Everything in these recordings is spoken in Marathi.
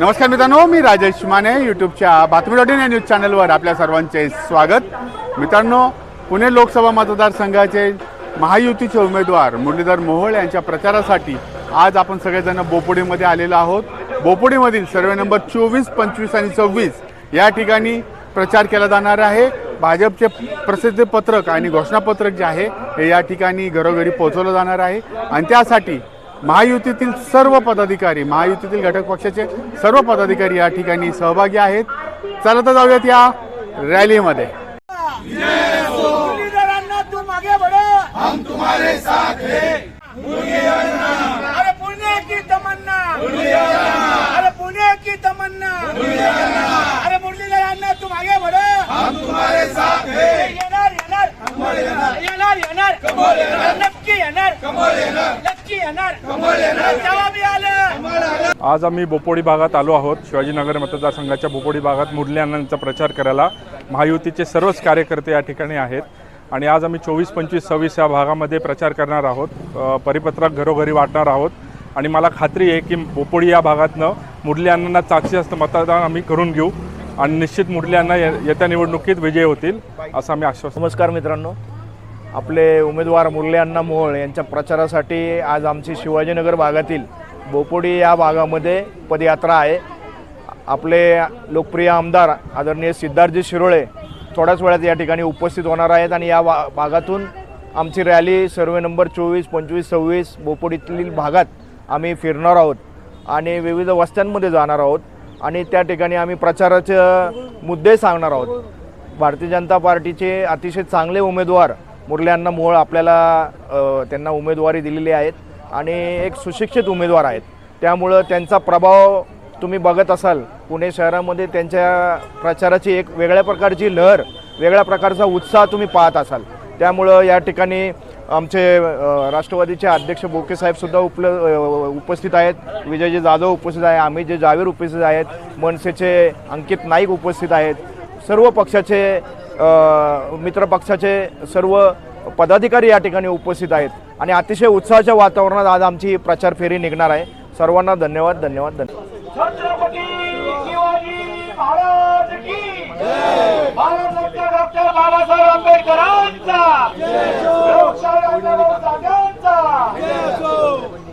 नमस्कार मित्रांनो मी राजेश माने यूट्यूबच्या बातमी डॉट इन या न्यूज चॅनलवर आपल्या सर्वांचे स्वागत. मित्रांनो पुणे लोकसभा मतदारसंघाचे महायुतीचे उमेदवार मुरलीधर मोहोळ यांच्या प्रचारासाठी आज आपण सगळेजण बोपोडीमध्ये आलेलो आहोत. बोपोडीमधील सर्वे नंबर चोवीस पंचवीस आणि सव्वीस या ठिकाणी प्रचार केला जाणार आहे. भाजपचे प्रसिद्ध पत्रक आणि घोषणापत्रक जे आहे हे या ठिकाणी घरोघरी पोहोचवलं जाणार आहे. आणि त्यासाठी महायुतीतील सर्व पदाधिकारी महायुतीतील घटक पक्षाचे सर्व पदाधिकारी या ठिकाणी सहभागी आहेत. चला तर जाऊयात या रॅलीमध्ये. मुरलीधरांना तुम आगे बढ़ो. हम तुम्हारे साथ हैं। अरे पुणे की तमन्ना. अरे पुणे की तमन्ना. अरे मुरलीधरांना तुम आगे बढ़ो. हम तुम्हारे साथ हैं। येणार येणार. येणार। येणार नक्की येणार। आज आम्ही बोपोडी भागात आलो आहोत. शिवाजीनगर मतदारसंघाच्या बोपोडी भागात मुरली अण्णांचा प्रचार करायला. महायुतीचे सर्वच कार्यकर्ते या ठिकाणी आहेत. आणि आज आम्ही चोवीस पंचवीस सव्वीस या भागामध्ये प्रचार करणार आहोत. परिपत्रक घरोघरी वाटणार आहोत. आणि मला खात्री आहे की बोपोडी या भागातनं मुरली अण्णांना जास्तीत जास्त मतदान आम्ही करून घेऊ. आणि निश्चित मुरली अण्णा ये- येत्या निवडणुकीत विजयी होतील असं आम्ही आश्वासन नमस्कार मित्रांनो. आपले उमेदवार मुरले अण्णा मोहोळ यांच्या प्रचारासाठी आज आमची शिवाजीनगर भागातील बोपोडी या भागामध्ये पदयात्रा आहे. आपले लोकप्रिय आमदार आदरणीय सिद्धार्थजी शिरोळे थोड्याच वेळात या ठिकाणी उपस्थित होणार आहेत आणि या भा भागातून आमची रॅली सर्वे नंबर चोवीस पंचवीस सव्वीस बोपोडीतील भागात आम्ही फिरणार आहोत आणि विविध वस्त्यांमध्ये जाणार आहोत आणि त्या ठिकाणी आम्ही प्रचाराचे मुद्दे सांगणार आहोत. भारतीय जनता पार्टीचे अतिशय चांगले उमेदवार मुरल्यांना मूळ आपल्याला त्यांना उमेदवारी दिलेली आहेत आणि एक सुशिक्षित उमेदवार आहेत. त्यामुळं त्यांचा प्रभाव तुम्ही बघत असाल पुणे शहरामध्ये त्यांच्या प्रचाराची एक वेगळ्या प्रकारची लहर वेगळ्या प्रकारचा उत्साह तुम्ही पाहत असाल. त्यामुळं या ठिकाणी आमचे राष्ट्रवादीचे अध्यक्ष बोके साहेबसुद्धा उपल उपस्थित आहेत. विजयजी जाधव उपस्थित आहे आम्ही जे जावेर उपस्थित आहेत मनसेचे अंकित नाईक उपस्थित आहेत. सर्व पक्षाचे मित्रपक्षाचे मित्र पक्षाचे सर्व पदाधिकारी या ठिकाणी उपस्थित आहेत. आणि अतिशय उत्साहाच्या वातावरणात आज आमची प्रचार फेरी निघणार आहे. सर्वांना धन्यवाद धन्यवाद धन्यवाद.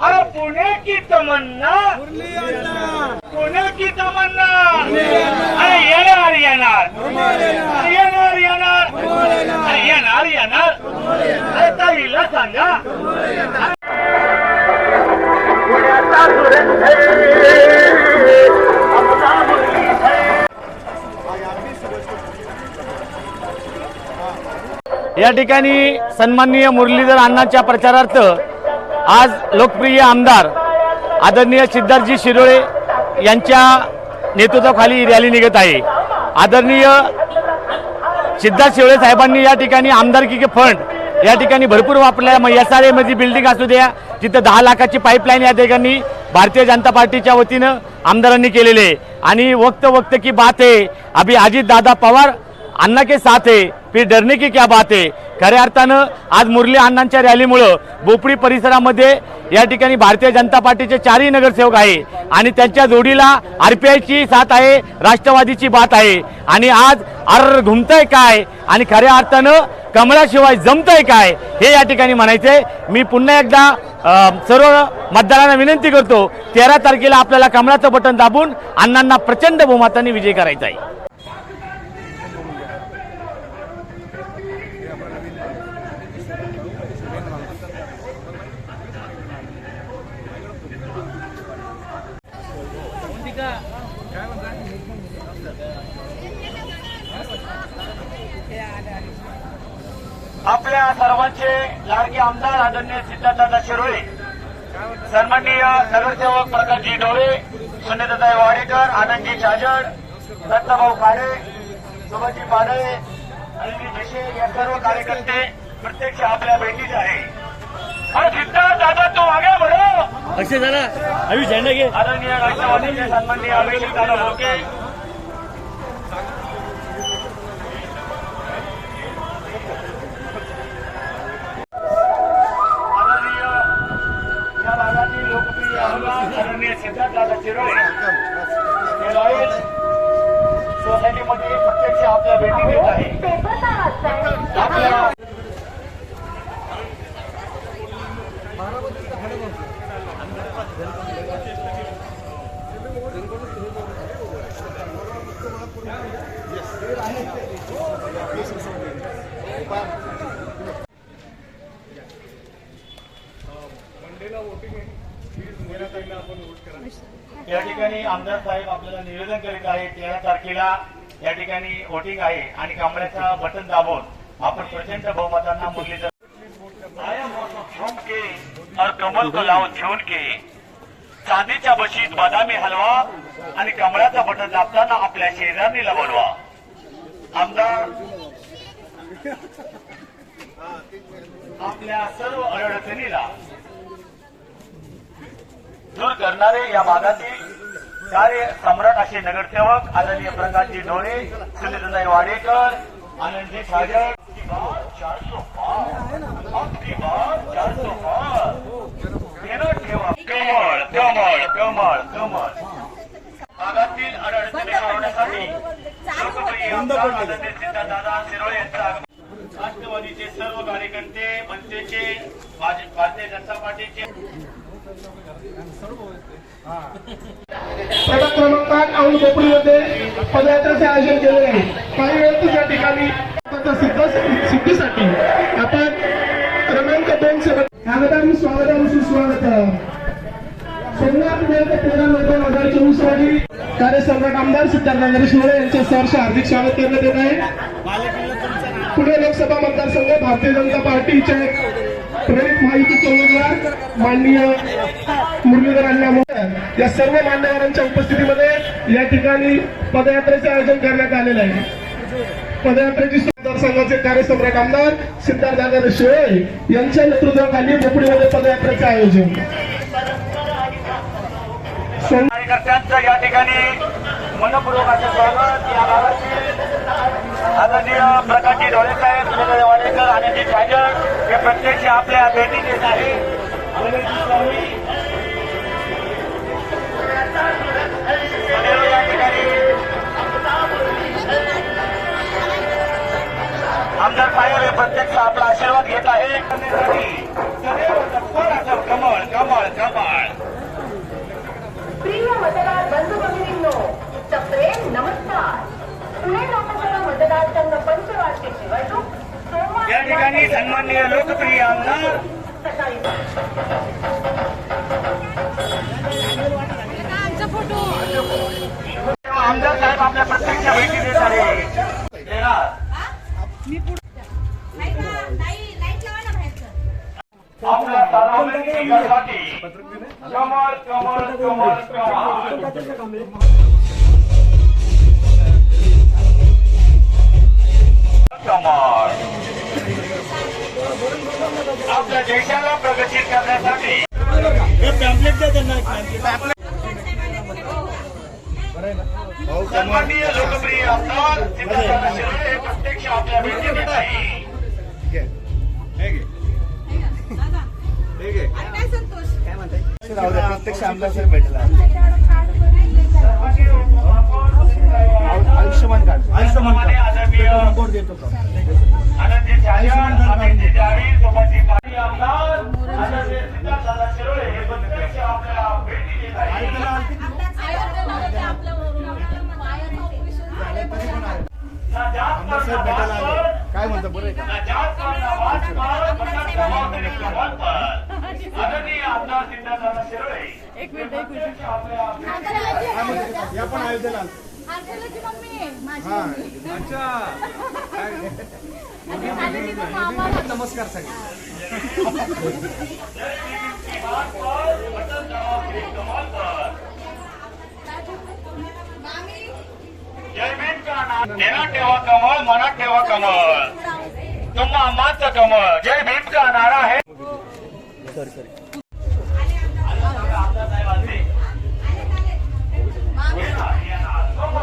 अरे पुणे की तमन्ना! की तमन्ना? अरे येणार येणार. अरे येणार येणार. अरे येणार येणार. अरे ताईला सांगा. या ठिकाणी सन्माननीय मुरलीधर अण्णांच्या प्रचारार्थ आज लोकप्रिय आमदार आदरणीय सिद्धार्थजी शिरोळे यांच्या नेतृत्वाखाली रॅली निघत आहे. आदरणीय सिद्धार्थ शिवळे साहेबांनी या ठिकाणी आमदारकी के फंड या ठिकाणी भरपूर वापरला मग एस आर एमध्ये बिल्डिंग असू द्या तिथं दहा लाखाची पाईपलाईन या ठिकाणी भारतीय जनता पार्टीच्या वतीनं आमदारांनी केलेले आहे. आणि वक्त वक्त की बात आहे अभी अजित दादा पवार अण्णा के साथ आहे. फिर डरने की क्या बात आहे? खऱ्या अर्थानं आज मुरली अण्णांच्या रॅलीमुळं बोपडी परिसरामध्ये या ठिकाणी भारतीय जनता पार्टीचे चारही नगरसेवक आहे आणि त्यांच्या जोडीला आरपीआयची साथ आहे राष्ट्रवादीची बात आहे. आणि आज अर घुमतंय काय? आणि खऱ्या अर्थानं कमळाशिवाय जमतंय काय? हे या ठिकाणी म्हणायचंय. मी पुन्हा एकदा सर्व मतदारांना विनंती करतो तेरा तारखेला आपल्याला कमळाचं बटन दाबून अण्णांना प्रचंड बहुमताने विजय करायचा आहे आपल्या सर्वांचे लाडके आमदार आदरणीय सिद्धार्थदादा शिरोळे सन्माननीय नगरसेवक प्रकाशजी डोळे सुनीताताई वाडेकर आनंदजी चाजड दत्तभाऊ काळे सुभाषजी पाडळे आणि जसे या सर्व कार्यकर्ते प्रत्यक्ष आपल्या भेटीत आहे. दादा तू आगे बढो! अक्षय जरा अभी झेंडा घे. आदरणीय राष्ट्रवादीचे सन्माननीय अभिषेक दादा भोके आदरणीय सिद्धार्थदादा शिरोळे रॉयल सोसायटीमध्ये प्रत्यक्ष आपल्या भेटी देत आहे आपल्या या ठिकाणी आमदार साहेब आपल्याला निवेदन करीत आहे तेरा तारखेला या ठिकाणी वोटिंग आहे आणि कमळाचा बटन दाबून आपण प्रचंड बहुमतांना मुरलीधर झूम के और कमल को लावून झून के. चांदीच्या बशीत बदामी हलवा आणि कमळाचा बटन दाबताना आपल्या शेजारणीला बोलवा आमदार आपल्या सर्व अडचणीला दूर करणारे या भागातील कार्य सम्राट असे नगरसेवक आदरणीय प्रकाशजी ढोळे सुनीलदाई वाडेकर आनंदजी सागर. चारशे कमळ कमळ कमळ कमळ. भागातील अडचणी सोडवण्यासाठी लोकप्रिय आदरणीय शिरोळे यांचं आगमन. राष्ट्रवादीचे सर्व कार्यकर्ते मनसेचे भारतीय जनता पार्टीचे प्रभाग क्रमांक औंड बोपडीमध्ये पदयात्रेचे आयोजन केले आहे. काही वेळ या ठिकाणी आता सिद्धीसाठी आपण क्रमांक दोन सेवक स्वागतम स्वागतम तेरा नऊ दोन हजार चोवीस रोजी कार्यसम्राट आमदार सिद्धार्थ शिवळे यांचे सहर्ष हार्दिक स्वागत करण्यात येत आहे. पुणे लोकसभा मतदारसंघ भारतीय जनता पार्टीचे प्रणित माहितीचे उमेदवार माननीय मुरलीधर आणल्यामुळे या सर्व मान्यवरांच्या उपस्थितीमध्ये या ठिकाणी पदयात्रेचे आयोजन करण्यात आलेलं आहे. पदयात्रेची मतदारसंघाचे कार्यसम्राट आमदार सिद्धार्थ शिळे यांच्या नेतृत्वाखाली बोपडीमध्ये पदयात्रेचे आयोजन. कार्यकर्त्यांचं या ठिकाणी मनपूर्वक असं स्वागत. या गावातील आदरणीय प्रकाशजी ढोळे साहेब सुनील वाडेकर आणि जी छाजर हे प्रत्यक्ष आपल्या भेटी देत आहे आहे करण्यासाठी सदैव तत्पर असं कमळ कमळ कमळ. प्रिय मतदार बंधू भगिनींनो प्रेम नमस्कार. पुणे लोकसभा मतदारसंघ पंचवार्षिक निवडणूक सोमवार या ठिकाणी सन्माननीय लोकप्रिय आमदार. आमदार साहेब आपल्या प्रत्यक्ष भेटी देत आहे येणार. आपल्या सार्वजनिक विकासासाठी कमळ कमळ कमळ कमळ कमळ आपल्या देशाला प्रगती करण्यासाठी सन्माननीय लोकप्रिय आमदार सिद्धार्थ शिरोळे हे आमदार साहेब भेटला. आयुष्यमान कार्ड. आयुष्यमान बोर्ड देतो का? आनंदी छाजन अभिजित द्राविड सोबतची या पण अयोध्येला नमस्कार ठेवा कमळ मनात ठेवा कमळ तुम्हा माचं कमळ जय भीम का नारा आहे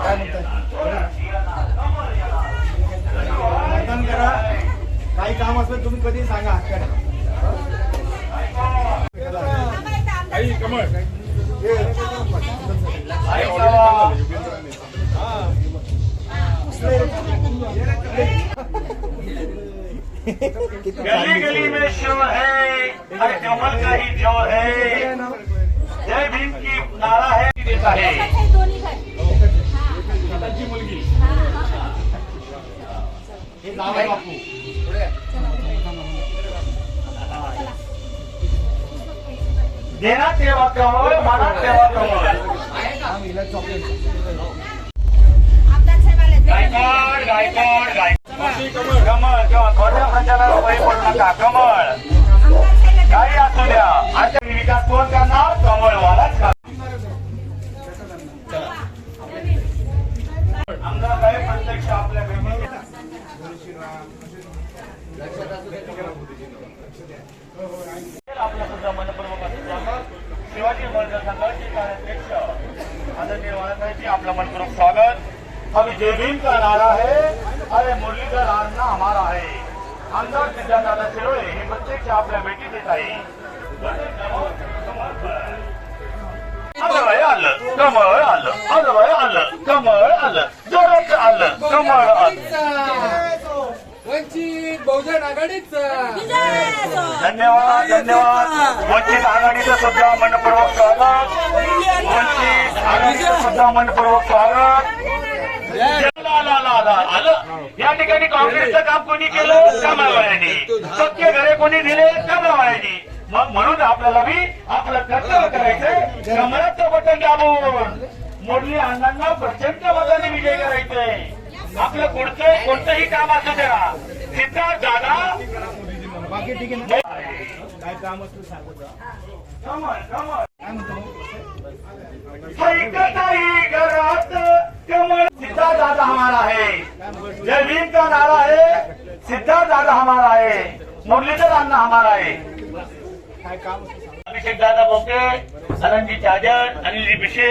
काय म्हणताय मतदान करा. काही काम असलं तुम्ही कधी सांगा. गली गली में शोर है हर कमल का ही जोर है। जय भीम की नारा है। देता है देना तेव्हा कमळ माना तेव्हा कमळ गायकवाड गायकवाड गायकवाड कमळ किंवा प्रचाराला बळी पडू नका कमळ. काही असू द्या. शिवाजी महाराज संघाचे कार्याध्यक्ष आदरणीय मनपूर्वक स्वागत हम जय भीम का नारा है अरे हमारा है आमदार सिद्धार्थदादा शिरोळे हे प्रत्यक्ष आपल्या भेटी देत आहे आलं आलं कमळ आलं आलं बाई, आलं कमळ आलं जोरात आलं कमळ आलं वंचित बहुजन आघाडीच धन्यवाद धन्यवाद. वंचित आघाडीचं सुद्धा मनपूर्वक स्वागत. वंचित आघाडीचं सुद्धा मनपूर्वक स्वागत. आलं? या ठिकाणी काँग्रेसचं काम कोणी केलं? त्या कमावायनी. सत्य घरे कोणी दिले? त्या कमावायनी. मग म्हणून आपल्याला मी आपलं कर्तव्य करायचंय. कमळाचं बटन दाबून. मोडली अण्णांना प्रचंड मताने विजय करायचंय. आपलं कोणतं कोणतंही काम असू द्या. सिद्धार्थ दादा. कमळ कमळ ऐकताही घरात. कमळ सिद्धार्थ दादा हमारा है. जय भीम का नारा है. सिद्धार्थ दादा हमारा है. मुरलीधर अन्ना हमारा है. अभिषेक दादा बोके अनंजी चाजन अनिल बिशे.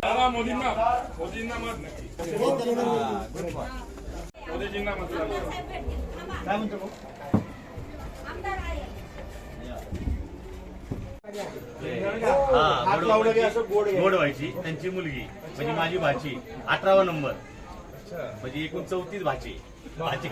दादा मोदींना मोदींना मत नक्की मोदीजींना मतदान गोड व्हायची. त्यांची मुलगी म्हणजे माझी भाची. अठरावा नंबर. म्हणजे एकूण चौतीस भाची. भाची